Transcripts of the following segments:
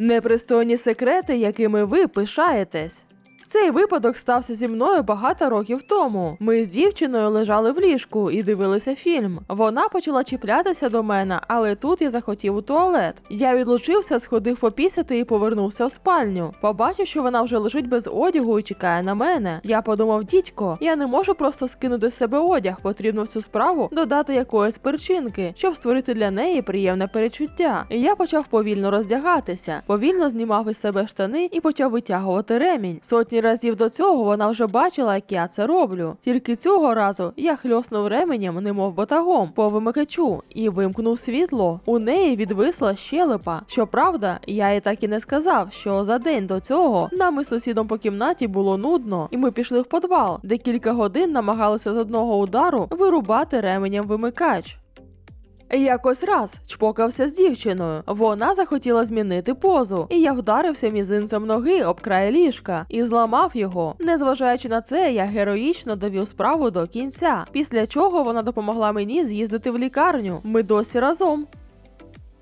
Непристойні секрети, якими ви пишаєтесь. Цей випадок стався зі мною багато років тому. Ми з дівчиною лежали в ліжку і дивилися фільм. Вона почала чіплятися до мене, але тут я захотів у туалет. Я відлучився, сходив попісяти і повернувся в спальню. Побачив, що вона вже лежить без одягу і чекає на мене. Я подумав, дідько, я не можу просто скинути з себе одяг. Потрібно в цю справу додати якоїсь перчинки, щоб створити для неї приємне перечуття. І я почав повільно роздягатися, повільно знімав із себе штани і почав витягувати ремінь. Сотні разів до цього вона вже бачила, як я це роблю. Тільки цього разу я хльоснув ременем, немов батагом, по вимикачу, і вимкнув світло. У неї відвисла щелепа. Щоправда, я їй так і не сказав, що за день до цього нам із сусідом по кімнаті було нудно, і ми пішли в подвал, де кілька годин намагалися з одного удару вирубати ременем вимикач. Якось раз чпокався з дівчиною. Вона захотіла змінити позу, і я вдарився мізинцем ноги об край ліжка і зламав його. Незважаючи на це, я героїчно довів справу до кінця. Після чого вона допомогла мені з'їздити в лікарню. Ми досі разом.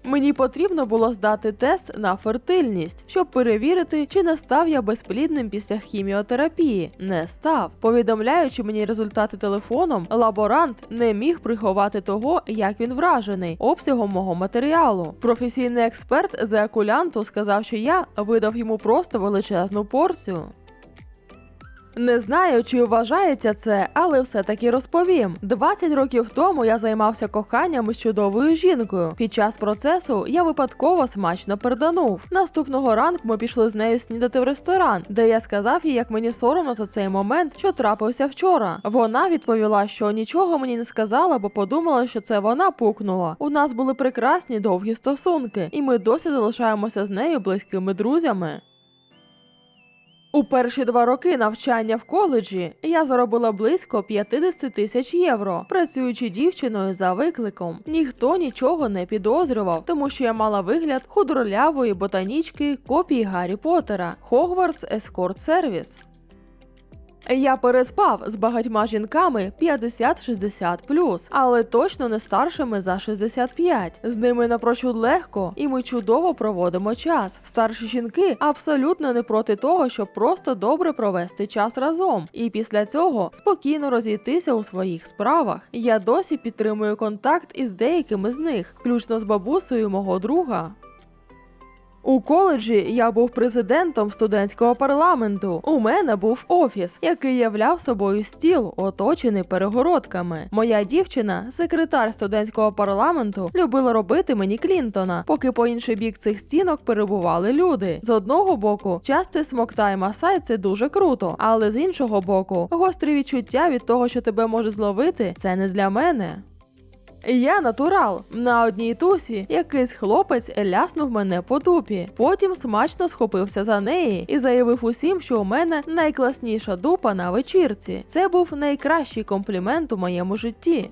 Мені потрібно було здати тест на фертильність, щоб перевірити, чи не став я безплідним після хіміотерапії. Не став. Повідомляючи мені результати телефоном, лаборант не міг приховати того, як він вражений обсягом мого матеріалу. Професійний експерт з еакулянту сказав, що я видав йому просто величезну порцію. Не знаю, чи вважається це, але все-таки розповім. 20 років тому я займався коханням із чудовою жінкою. Під час процесу я випадково смачно перданув. Наступного ранку ми пішли з нею снідати в ресторан, де я сказав їй, як мені соромно за цей момент, що трапився вчора. Вона відповіла, що нічого мені не сказала, бо подумала, що це вона пукнула. У нас були прекрасні довгі стосунки, і ми досі залишаємося з нею близькими друзями. У перші два роки навчання в коледжі я заробила близько 50 тисяч євро, працюючи дівчиною за викликом. Ніхто нічого не підозрював, тому що я мала вигляд худролявої ботанічки копії Гаррі Поттера Хогвартс Ескорт Сервіс. Я переспав з багатьма жінками 50-60+, але точно не старшими за 65. З ними напрочуд легко, і ми чудово проводимо час. Старші жінки абсолютно не проти того, щоб просто добре провести час разом, і після цього спокійно розійтися у своїх справах. Я досі підтримую контакт із деякими з них, включно з бабусею мого друга. У коледжі я був президентом студентського парламенту. У мене був офіс, який являв собою стіл, оточений перегородками. Моя дівчина, секретар студентського парламенту, любила робити мені Клінтона, поки по інший бік цих стінок перебували люди. З одного боку, частий смоктай масай це дуже круто, але з іншого боку, гострі відчуття від того, що тебе може зловити, це не для мене. Я натурал. На одній тусі якийсь хлопець ляснув мене по дупі. Потім смачно схопився за неї і заявив усім, що у мене найкласніша дупа на вечірці. Це був найкращий комплімент у моєму житті.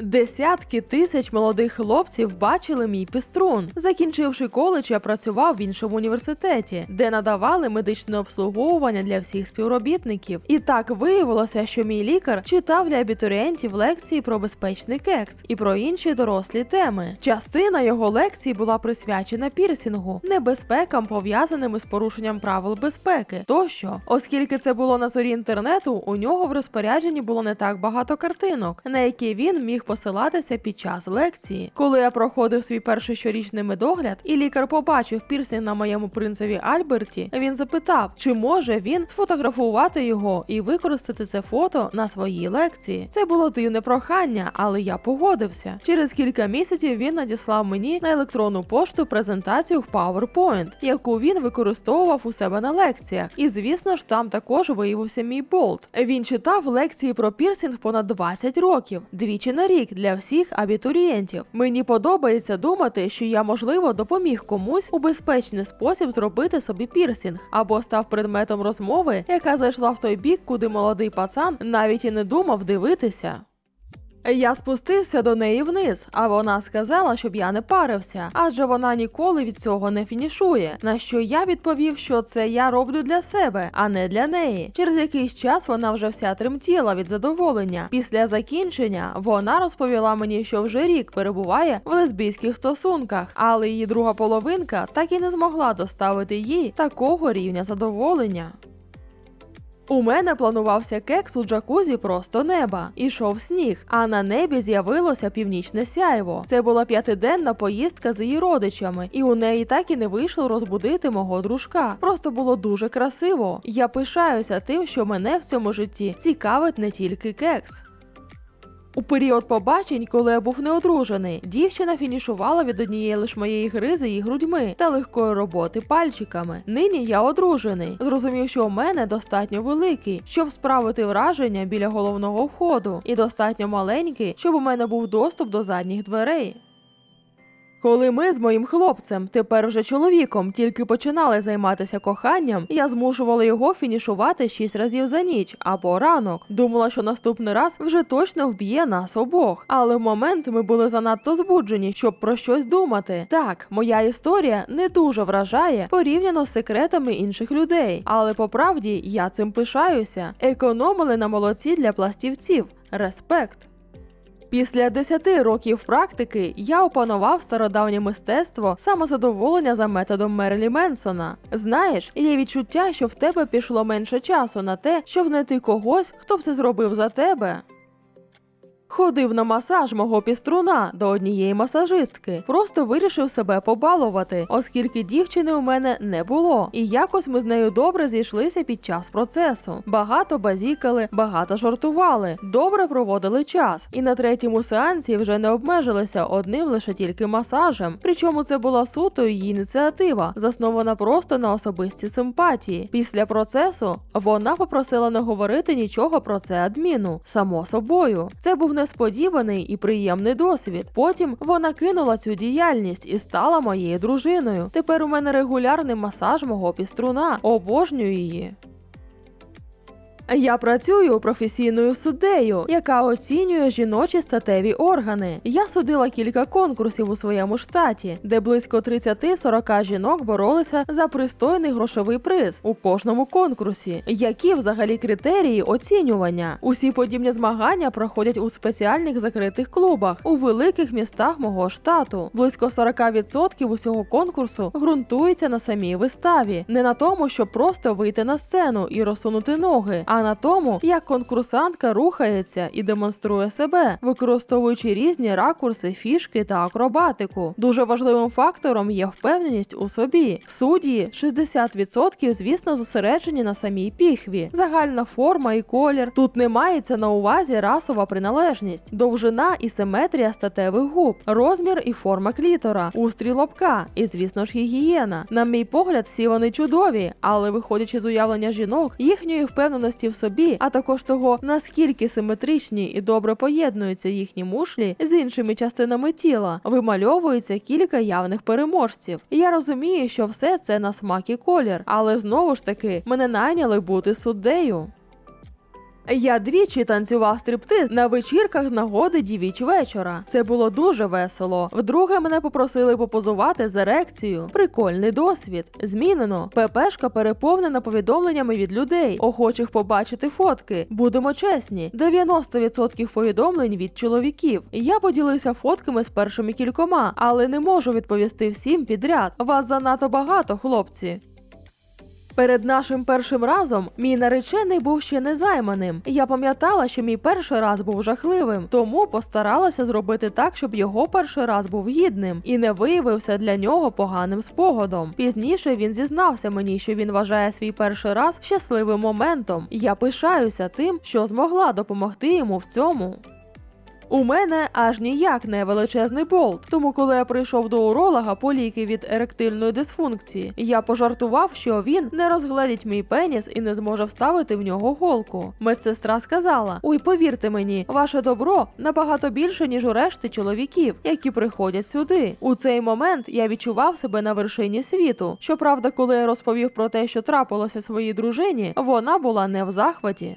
Десятки тисяч молодих хлопців бачили мій піструн. Закінчивши коледж, я працював в іншому університеті, де надавали медичне обслуговування для всіх співробітників. І так виявилося, що мій лікар читав для абітурієнтів лекції про безпечний кекс і про інші дорослі теми. Частина його лекцій була присвячена пірсінгу, небезпекам, пов'язаними з порушенням правил безпеки. Тощо, оскільки це було на зорі інтернету, у нього в розпорядженні було не так багато картинок, на які він міг посилатися під час лекції. Коли я проходив свій перший щорічний медогляд, і лікар побачив пірсінг на моєму принцеві Альберті, він запитав, чи може він сфотографувати його і використати це фото на своїй лекції. Це було дивне прохання, але я погодився. Через кілька місяців він надіслав мені на електронну пошту презентацію в PowerPoint, яку він використовував у себе на лекціях. І звісно ж, там також виявився мій болт. Він читав лекції про пірсінг понад 20 років, двічі на рік для всіх абітурієнтів. Мені подобається думати, що я можливо допоміг комусь у безпечний спосіб зробити собі пірсінг або став предметом розмови, яка зайшла в той бік, куди молодий пацан навіть і не думав дивитися. Я спустився до неї вниз, а вона сказала, щоб я не парився, адже вона ніколи від цього не фінішує. На що я відповів, що це я роблю для себе, а не для неї. Через якийсь час вона вже вся тремтіла від задоволення. Після закінчення вона розповіла мені, що вже рік перебуває в лесбійських стосунках, але її друга половинка так і не змогла доставити їй такого рівня задоволення. У мене планувався кекс у джакузі просто неба. Ішов сніг, а на небі з'явилося північне сяйво. Це була п'ятиденна поїздка з її родичами, і у неї так і не вийшло розбудити мого дружка. Просто було дуже красиво. Я пишаюся тим, що мене в цьому житті цікавить не тільки кекс. У період побачень, коли я був неодружений, дівчина фінішувала від однієї лиш моєї гри за її грудьми та легкої роботи пальчиками. Нині я одружений. Зрозумів, що у мене достатньо великий, щоб справити враження біля головного входу, і достатньо маленький, щоб у мене був доступ до задніх дверей. Коли ми з моїм хлопцем, тепер вже чоловіком, тільки починали займатися коханням, я змушувала його фінішувати шість разів за ніч або ранок. Думала, що наступний раз вже точно вб'є нас обох. Але в момент ми були занадто збуджені, щоб про щось думати. Так, моя історія не дуже вражає порівняно з секретами інших людей, але по правді я цим пишаюся. Економили на молоці для пластівців. Респект. Після 10 років практики я опанував стародавнє мистецтво самозадоволення за методом Мерлі Менсона. Знаєш, є відчуття, що в тебе пішло менше часу на те, щоб знайти когось, хто б це зробив за тебе. Ходив на масаж мого піструна до однієї масажистки. Просто вирішив себе побалувати, оскільки дівчини у мене не було. І якось ми з нею добре зійшлися під час процесу. Багато базікали, багато жартували, добре проводили час. І на третьому сеансі вже не обмежилися одним лише тільки масажем. Причому це була суто її ініціатива, заснована просто на особистій симпатії. Після процесу вона попросила не говорити нічого про це адміну. Само собою, це був несподіваний і приємний досвід. Потім вона кинула цю діяльність і стала моєю дружиною. Тепер у мене регулярний масаж мого піструна. Обожнюю її. Я працюю професійною суддею, яка оцінює жіночі статеві органи. Я судила кілька конкурсів у своєму штаті, де близько 30-40 жінок боролися за пристойний грошовий приз у кожному конкурсі. Які взагалі критерії оцінювання? Усі подібні змагання проходять у спеціальних закритих клубах у великих містах мого штату. Близько 40% усього конкурсу ґрунтується на самій виставі, не на тому, щоб просто вийти на сцену і розсунути ноги. а на тому, як конкурсантка рухається і демонструє себе, використовуючи різні ракурси, фішки та акробатику. Дуже важливим фактором є впевненість у собі. Судді 60% звісно зосереджені на самій піхві, загальна форма і колір. Тут не мається на увазі расова приналежність, довжина і симетрія статевих губ, розмір і форма клітора, устрій лобка і, звісно ж, гігієна. На мій погляд, всі вони чудові, але виходячи з уявлення жінок, їхньої впевненості в собі, а також того, наскільки симетричні і добре поєднуються їхні мушлі з іншими частинами тіла, вимальовується кілька явних переможців. Я розумію, що все це на смак і колір, але знову ж таки мене найняли бути суддею. Я двічі танцював стриптиз на вечірках з нагоди дівіч вечора. Це було дуже весело. Вдруге мене попросили попозувати з ерекцією. Прикольний досвід. Змінено. ППшка переповнена повідомленнями від людей, охочих побачити фотки. Будемо чесні, 90% повідомлень від чоловіків. Я поділився фотками з першими кількома, але не можу відповісти всім підряд. Вас занадто багато, хлопці. Перед нашим першим разом мій наречений був ще незайманим. Я пам'ятала, що мій перший раз був жахливим, тому постаралася зробити так, щоб його перший раз був гідним і не виявився для нього поганим спогадом. Пізніше він зізнався мені, що він вважає свій перший раз щасливим моментом. Я пишаюся тим, що змогла допомогти йому в цьому. У мене аж ніяк не величезний болт. Тому, коли я прийшов до уролога по ліки від еректильної дисфункції, я пожартував, що він не розгледить мій пеніс і не зможе вставити в нього голку. Медсестра сказала: Ой, повірте мені, ваше добро набагато більше, ніж у решти чоловіків, які приходять сюди. У цей момент я відчував себе на вершині світу. Щоправда, коли я розповів про те, що трапилося своїй дружині, вона була не в захваті.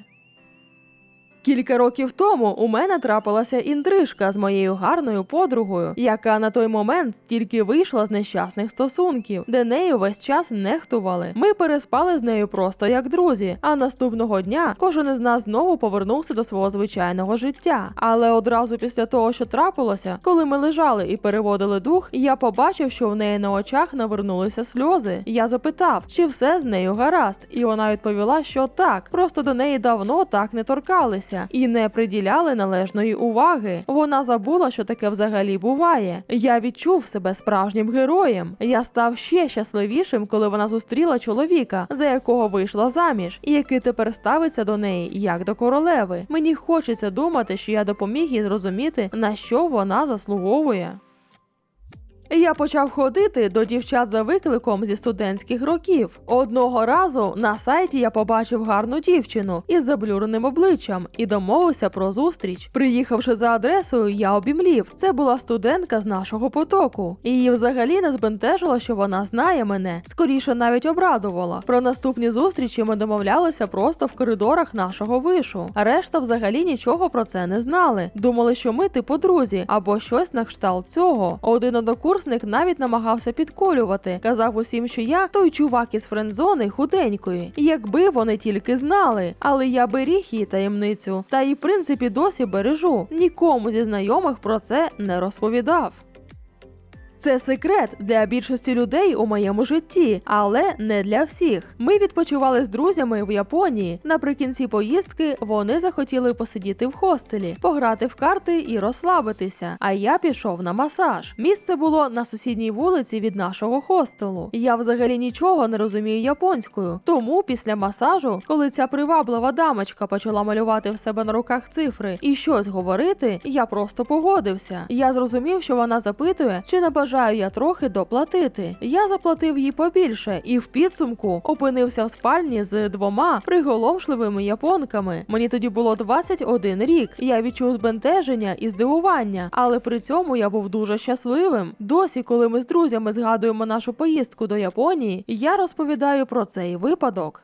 Кілька років тому у мене трапилася інтрижка з моєю гарною подругою, яка на той момент тільки вийшла з нещасних стосунків, де нею весь час нехтували. Ми переспали з нею просто як друзі. А наступного дня кожен із нас знову повернувся до свого звичайного життя. Але одразу після того, що трапилося, коли ми лежали і переводили дух, я побачив, що в неї на очах навернулися сльози. Я запитав, чи все з нею гаразд, і вона відповіла, що так, просто до неї давно так не торкалися і не приділяли належної уваги. Вона забула, що таке взагалі буває. Я відчув себе справжнім героєм. Я став ще щасливішим, коли вона зустріла чоловіка, за якого вийшла заміж, і який тепер ставиться до неї як до королеви. Мені хочеться думати, що я допоміг їй зрозуміти, на що вона заслуговує. Я почав ходити до дівчат за викликом зі студентських років. Одного разу на сайті я побачив гарну дівчину із заблюреним обличчям і домовився про зустріч. Приїхавши за адресою, я обімлів. Це була студентка з нашого потоку. Її взагалі не збентежило, що вона знає мене. Скоріше навіть обрадувала. Про наступні зустрічі ми домовлялися просто в коридорах нашого вишу. Решта взагалі нічого про це не знали. Думали, що ми типу друзі або щось на кшталт цього. Один однокурсник навіть намагався підколювати. Казав усім, що я той чувак із френдзони худенької. Якби вони тільки знали, але я беріг її таємницю. Та і в принципі досі бережу. Нікому зі знайомих про це не розповідав. Це секрет для більшості людей у моєму житті, але не для всіх. Ми відпочивали з друзями в Японії. Наприкінці поїздки вони захотіли посидіти в хостелі, пограти в карти і розслабитися. А я пішов на масаж. Місце було на сусідній вулиці від нашого хостелу. Я взагалі нічого не розумію японською. Тому після масажу, коли ця приваблива дамочка почала малювати в себе на руках цифри і щось говорити, я просто погодився. Я зрозумів, що вона запитує, чи не бажаю я трохи доплатити. Я заплатив їй побільше і в підсумку опинився в спальні з двома приголомшливими японками. Мені тоді було 21 рік. Я відчув збентеження і здивування, але при цьому я був дуже щасливим. Досі, коли ми з друзями згадуємо нашу поїздку до Японії, я розповідаю про цей випадок.